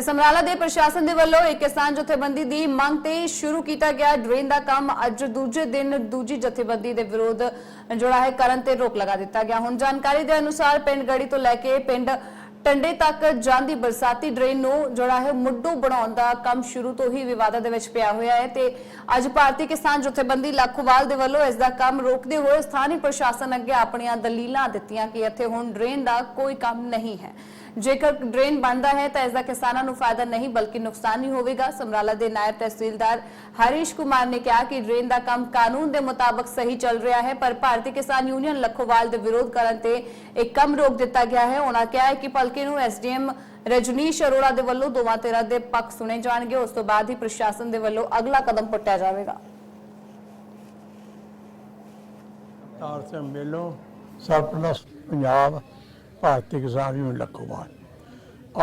ਤੇ ਸਮਰਾਲਾ ਦੇ ਪ੍ਰਸ਼ਾਸਨ ਦੇ ਵੱਲੋਂ ਇੱਕ ਕਿਸਾਨ ਜਥੇਬੰਦੀ ਦੀ ਮੰਗ ਤੇ ਸ਼ੁਰੂ ਕੀਤਾ ਗਿਆ। ਡਰੇਨ ਦਾ ਕੰਮ ਅੱਜ ਦੂਜੇ ਦਿਨ ਦੂਜੀ ਜਥੇਬੰਦੀ ਦੇ ਵਿਰੋਧ ਜਿਹੜਾ ਹੈ ਕਰਨ ਤੇ ਰੋਕ ਲਗਾ ਦਿੱਤਾ ਗਿਆ। ਹੁਣ ਜਾਣਕਾਰੀ ਦੇ ਅਨੁਸਾਰ ਪਿੰਡ ਗੜੀ ਤੋਂ ਲੈ ਕੇ ਪਿੰਡ ਟੰਡੇ ਤੱਕ ਜਾਂਦੀ ਬਰਸਾਤੀ ਡਰੇਨ ਨੂੰ ਜਿਹੜਾ ਹੈ ਮੁੱਢੋਂ ਬਣਾਉਣ ਦਾ ਕੰਮ ਸ਼ੁਰੂ ਤੋਂ ਹੀ ਵਿਵਾਦਾਂ ਦੇ ਵਿੱਚ ਪਿਆ ਹੋਇਆ ਹੈ ਤੇ ਅੱਜ ਭਾਰਤੀ ਕਿਸਾਨ ਜਥੇਬੰਦੀ ਲੱਖੋਵਾਲ ਦੇ ਵੱਲੋਂ ਇਸ ਦਾ ਕੰਮ ਰੋਕਦੇ ਹੋਏ ਸਥਾਨੀ ਪ੍ਰਸ਼ਾਸਨ ਅੱਗੇ ਆਪਣੀਆਂ ਦਲੀਲਾਂ ਦਿੱਤੀਆਂ ਕਿ ਇੱਥੇ ਹੁਣ ਡਰੇਨ ਦਾ ਕੋਈ ਕੰਮ ਨਹੀਂ ਹੈ। ਜੇਕਰ ਡਰੇਨ ਬਣਦਾ ਹੈ ਤਾਂ ਇਸ ਦਾ ਕਿਸਾਨਾਂ ਨੂੰ ਫਾਇਦਾ ਨਹੀਂ, ਬਲਕਿ ਨੁਕਸਾਨ ਹੀ ਹੋਵੇਗਾ। ਸਮਰਾਲਾ ਦੇ ਨਾਇਬ ਤਹਿਸੀਲਦਾਰ ਹਰੀਸ਼ ਕੁਮਾਰ ਨੇ ਕਿਹਾ ਕਿ ਡਰੇਨ ਦਾ ਕੰਮ ਕਾਨੂੰਨ ਦੇ ਮੁਤਾਬਕ ਸਹੀ ਚੱਲ ਰਿਹਾ ਹੈ, ਪਰ ਭਾਰਤੀ ਕਿਸਾਨ ਯੂਨੀਅਨ ਲੱਖੋਵਾਲ ਦੇ ਵਿਰੋਧ ਕਰਨ ਤੇ ਇਹ ਕੰਮ ਰੋਕ ਦਿੱਤਾ ਗਿਆ ਹੈ। ਉਹਨਾਂ ਕਿਹਾ ਹੈ ਕਿ ਪਲਕੇ ਨੂੰ ਐਸਡੀਐਮ ਰਜਨੀਸ਼ ਅਰੋੜਾ ਦੇ ਵੱਲੋਂ ਦੋਵਾਂ ਧਿਰਾਂ ਦੇ ਪੱਖ ਸੁਣੇ ਜਾਣਗੇ। ਉਸ ਤੋਂ ਬਾਅਦ ਹੀ ਪ੍ਰਸ਼ਾਸਨ ਦੇ ਵੱਲੋਂ ਅਗਲਾ ਕਦਮ ਪੁੱਟਿਆ ਜਾਵੇਗਾ। ਤਾਰ ਸਿੰਘ ਮੇਲੋਂ ਸਰਪਲਸ ਪੰਜਾਬ, ਭਾਰਤੀ ਕਿਸਾਨ ਯੂਨੀਅਨ ਲੱਖੋਵਾਲ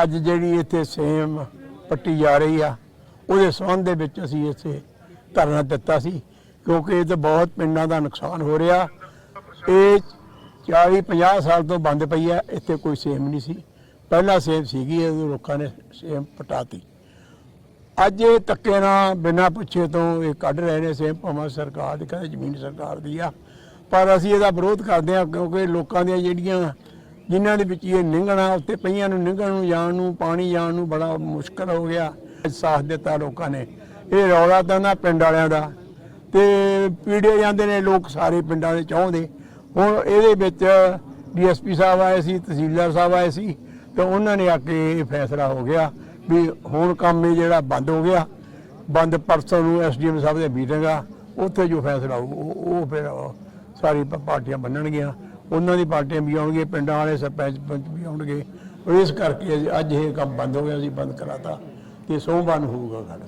ਅੱਜ ਜਿਹੜੀ ਇੱਥੇ ਸੇਮ ਪੱਟੀ ਜਾ ਰਹੀ ਆ, ਉਹਦੇ ਸੰਬੰਧ ਦੇ ਵਿੱਚ ਅਸੀਂ ਇੱਥੇ ਧਰਨਾ ਦਿੱਤਾ ਸੀ, ਕਿਉਂਕਿ ਇਹ ਤਾਂ ਬਹੁਤ ਪਿੰਡਾਂ ਦਾ ਨੁਕਸਾਨ ਹੋ ਰਿਹਾ। ਇਹ 40 50 ਸਾਲ ਤੋਂ ਬੰਦ ਪਈ ਆ, ਇੱਥੇ ਕੋਈ ਸੇਮ ਨਹੀਂ ਸੀ। ਪਹਿਲਾਂ ਸੇਬ ਸੀਗੀ ਇਹ ਲੋਕਾਂ ਨੇ ਸੇਬ ਪਟਾਤੀ। ਅੱਜ ਇਹ ਧੱਕੇ ਨਾਲ ਬਿਨਾਂ ਪੁੱਛੇ ਤੋਂ ਇਹ ਕੱਢ ਰਹੇ ਨੇ ਸੇਬ ਭਾਵੇਂ ਸਰਕਾਰ ਦੀ, ਕਹਿੰਦੇ ਜ਼ਮੀਨ ਸਰਕਾਰ ਦੀ ਆ। ਪਰ ਅਸੀਂ ਇਹਦਾ ਵਿਰੋਧ ਕਰਦੇ ਹਾਂ, ਕਿਉਂਕਿ ਲੋਕਾਂ ਦੀਆਂ ਜਿਹੜੀਆਂ, ਜਿਨ੍ਹਾਂ ਦੇ ਵਿੱਚ ਇਹ ਨਿੰਗਣਾ ਉੱਤੇ ਪਈਆਂ ਨੂੰ ਨਿੰਗਣ ਨੂੰ, ਜਾਣ ਨੂੰ, ਪਾਣੀ ਜਾਣ ਨੂੰ ਬੜਾ ਮੁਸ਼ਕਲ ਹੋ ਗਿਆ। ਸਾਥ ਦਿੱਤਾ ਲੋਕਾਂ ਨੇ। ਇਹ ਰੌਲਾ ਤਾਂ ਨਾ ਪਿੰਡ ਵਾਲਿਆਂ ਦਾ। ਤੇ ਪੀੜੇ ਜਾਂਦੇ ਨੇ, ਲੋਕ ਸਾਰੇ ਪਿੰਡਾਂ ਦੇ ਚਾਹੁੰਦੇ। ਹੁਣ ਇਹਦੇ ਵਿੱਚ ਡੀਐਸਪੀ ਸਾਹਿਬ ਆਏ ਸੀ, ਤਹਿਸੀਲਦਾਰ ਸਾਹਿਬ ਆਏ ਸੀ। ਤਾਂ ਉਹਨਾਂ ਨੇ ਆ ਕੇ ਇਹ ਫੈਸਲਾ ਹੋ ਗਿਆ ਵੀ ਹੁਣ ਕੰਮ ਇਹ ਜਿਹੜਾ ਬੰਦ ਹੋ ਗਿਆ, ਬੰਦ ਪਰਸੋਂ ਨੂੰ ਐਸਡੀਐਮ ਸਾਹਿਬ ਦੇ ਮੀਟਿੰਗ ਆ, ਉੱਥੇ ਜੋ ਫੈਸਲਾ ਹੋਊ ਉਹ ਫਿਰ ਸਾਰੀ ਪਾਰਟੀਆਂ ਬੰਨਣਗੀਆਂ ਉਹਨਾਂ ਦੀ ਪਾਰਟੀਆਂ ਵੀ ਆਉਣਗੀਆਂ, ਪਿੰਡਾਂ ਵਾਲੇ ਸਰਪੰਚ ਪੰਚ ਵੀ ਆਉਣਗੇ। ਇਸ ਕਰਕੇ ਅੱਜ ਇਹ ਕੰਮ ਬੰਦ ਹੋ ਗਿਆ ਸੀ ਬੰਦ ਕਰਾਤਾ। ਤੇ ਸੋਮਵਾਰ ਨੂੰ ਹੋਊਗਾ ਗੱਲ